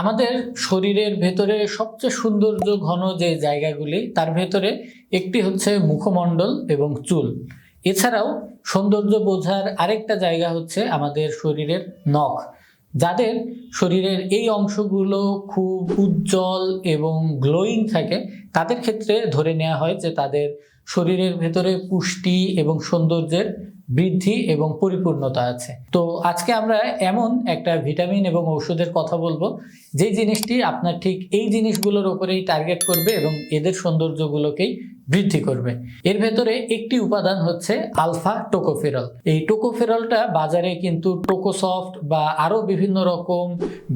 আমাদের শরীরের ভেতরে সবচেয়ে সৌন্দর্য ঘন যে জায়গাগুলি, তার ভেতরে একটি হচ্ছে মুখমণ্ডল এবং চুল। এছাড়াও সৌন্দর্য বোঝার আরেকটা জায়গা হচ্ছে আমাদের শরীরের নখ, যাদের শরীরের এই অংশগুলো খুব উজ্জ্বল এবং গ্লোয়িং থাকে। তাদের ক্ষেত্রে ধরে নেওয়া হয় যে তাদের শরীরের ভেতরে পুষ্টি এবং সৌন্দর্যের বৃদ্ধি এবং পরিপূর্ণতা আছে। তো আজকে আমরা এমন একটা ভিটামিন এবং ঔষধের কথা বলব, যে জিনিসটি আপনার ঠিক এই জিনিসগুলোর উপরেই টার্গেট করবে এবং এদের সৌন্দর্যগুলোকেই বৃদ্ধি করবে। এর ভেতরে একটি উপাদান হচ্ছে আলফা টোকোফেরল। এই টোকোফেরলটা বাজারে কিন্তু টোকোসফট বা আরও বিভিন্ন রকম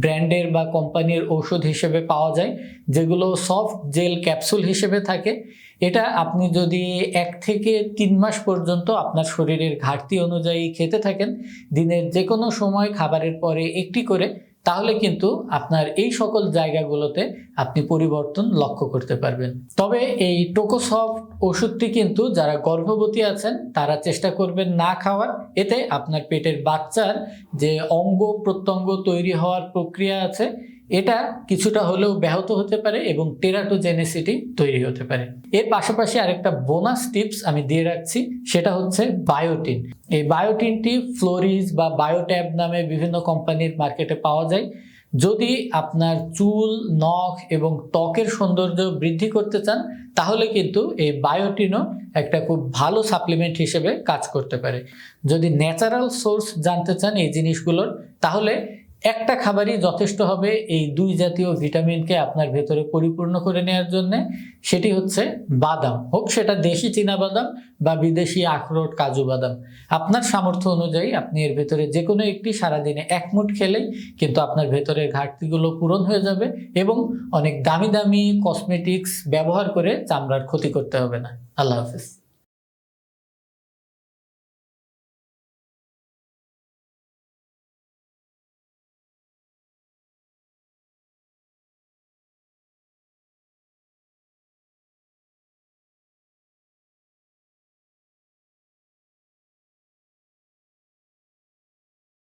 ব্র্যান্ডের বা কোম্পানির ঔষধ হিসেবে পাওয়া যায়, যেগুলো সফট জেল ক্যাপসুল হিসেবে থাকে। এটা আপনি যদি এক থেকে তিন মাস পর্যন্ত আপনার শরীরের ঘাটতি অনুযায়ী খেতে থাকেন, দিনের যে কোনো সময় খাবারের পরে একটি করে, তাহলে কিন্তু আপনার এই সকল জায়গাগুলোতে আপনি পরিবর্তন লক্ষ্য করতে পারবেন। তবে এই টোকোসফট ওষুধটি কিন্তু যারা গর্ভবতী আছেন, তারা চেষ্টা করবেন না খাওয়ার। এতে আপনার পেটের বাচ্চার যে অঙ্গ প্রত্যঙ্গ তৈরি হওয়ার প্রক্রিয়া আছে এটা কিছুটা হলেও ব্যাহত হতে পারে এবং টেরাটোজেনেসিটি তৈরি হতে পারে। এর পাশাপাশি আরেকটা বোনাস টিপস আমি দিয়ে রাখছি, সেটা হচ্ছে বায়োটিন এই বায়োটিনটি ফ্লোরিজ বা বায়োট্যাব নামে বিভিন্ন কোম্পানির মার্কেটে পাওয়া যায়। যদি আপনার চুল, নখ এবং ত্বকের সৌন্দর্য বৃদ্ধি করতে চান, তাহলে কিন্তু এই বায়োটিনও একটা খুব ভালো সাপ্লিমেন্ট হিসেবে কাজ করতে পারে। যদি ন্যাচারাল সোর্স জানতে চান এই জিনিসগুলোর, তাহলে একটা খাবারই যথেষ্ট হবে এই দুই জাতীয় ভিটামিনকে আপনার ভেতরে পরিপূর্ণ করে নেওয়ার জন্য। সেটি হচ্ছে বাদাম। হোক সেটা দেশি চীনা বাদাম বা বিদেশি আখরোট কাজু বাদাম। আপনার সামর্থ্য অনুযায়ী আপনি এর ভেতরে যে কোনো একটি সারাদিনে এক মুঠ খেলেই কিন্তু আপনার ভেতরের ঘাটতিগুলো পূরণ হয়ে যাবে এবং অনেক দামি দামি কসমেটিক্স ব্যবহার করে চামড়ার ক্ষতি করতে হবে না। আল্লাহ হাফিজ।